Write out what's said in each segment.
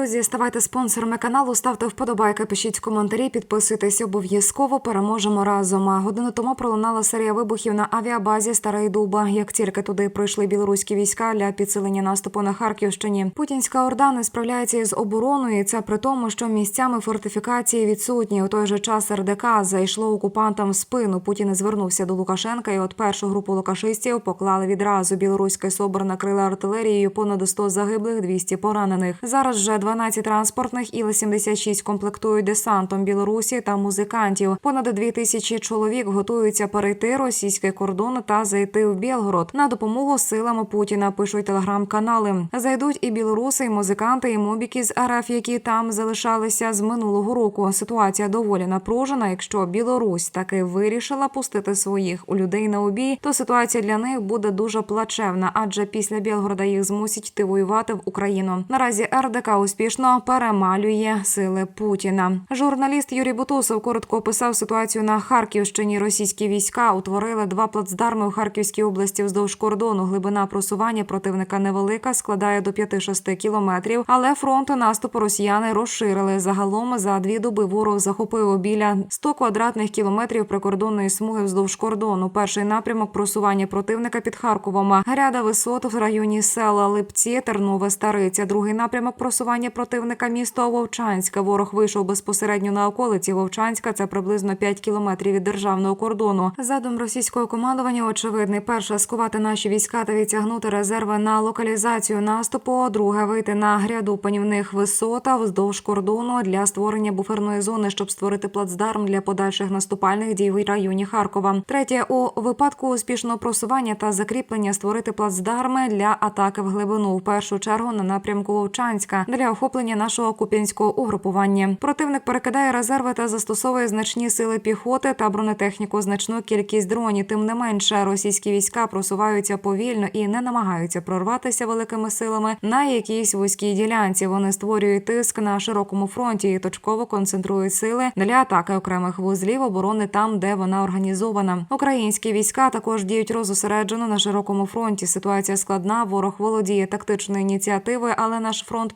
Друзі, ставайте спонсорами каналу, ставте вподобайки, пишіть коментарі, підписуйтесь обов'язково. Переможемо разом. А Годину тому пролунала серія вибухів на авіабазі Старий Дуба. Як тільки туди прийшли білоруські війська для підсилення наступу на Харківщині, путінська орда не справляється із обороною. і Це при тому, що місцями фортифікації відсутні. У той же час РДК зайшло окупантам в спину. Путін звернувся до Лукашенка, і от першу групу лукашистів поклали відразу. Білоруський собор накрили артилерією. Понад 100 загиблих, 200 поранених. Зараз вже 12 транспортних Іл-76 комплектують десантом Білорусі та музикантів. Понад 2 тисячі чоловік готуються перейти російський кордон та зайти в Білгород на допомогу силам Путіна. Пишуть телеграм-канали. Зайдуть і білоруси, і музиканти, і мобіки з РФ, які там залишалися з минулого року. Ситуація доволі напружена. Якщо Білорусь таки вирішила пустити своїх у людей на обій, то ситуація для них буде дуже плачевна, адже після Білгорода їх змусять йти воювати в Україну. Наразі РДК успішно перемалює сили Путіна. Журналіст Юрій Бутусов коротко описав ситуацію на Харківщині. Російські війська утворили два плацдарми у Харківській області вздовж кордону. Глибина просування противника невелика, складає до 5-6 кілометрів. Але фронти наступу росіяни розширили. Загалом за дві доби ворог захопив біля 100 квадратних кілометрів прикордонної смуги вздовж кордону. Перший напрямок просування противника під Харковом. Гряда висот в районі села Липці, Тернове, Стариця. Другий напрямок просування противника місто Вовчанська. Ворог вийшов безпосередньо на околиці Вовчанська. Це приблизно 5 кілометрів від державного кордону. Задум російського командування очевидний. Перше скувати наші війська та відтягнути резерви на локалізацію наступу. Друге вийти на гряду панівних висот вздовж кордону для створення буферної зони, щоб створити плацдарм для подальших наступальних дій в районі Харкова. Третє у випадку успішного просування та закріплення створити плацдарми для атаки в глибину. В першу чергу на напрямку Вовчанська для охоплення нашого куп'янського угрупування. Противник перекидає резерви та застосовує значні сили піхоти та бронетехніку, значну кількість дронів. Тим не менше, російські війська просуваються повільно і не намагаються прорватися великими силами на якійсь вузькій ділянці. Вони створюють тиск на широкому фронті і точково концентрують сили для атаки окремих вузлів оборони там, де вона організована. Українські війська також діють розосереджено на широкому фронті. Ситуація складна. Ворог володіє тактичною ініціативою, але наш фронт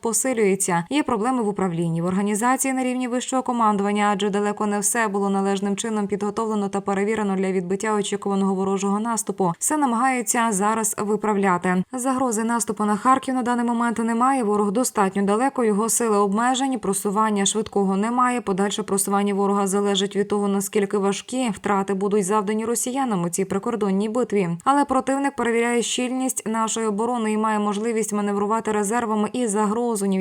посилюється. Є проблеми в управлінні в організації на рівні вищого командування, адже далеко не все було належним чином підготовлено та перевірено для відбиття очікуваного ворожого наступу. Все намагаються зараз виправляти. Загрози наступу на Харків на даний момент немає. Ворог достатньо далеко. Його сили обмежені. Просування швидкого немає. Подальше просування ворога залежить від того наскільки важкі втрати будуть завдані росіянам у цій прикордонній битві. Але противник перевіряє щільність нашої оборони і має можливість маневрувати резервами і загрозу ні в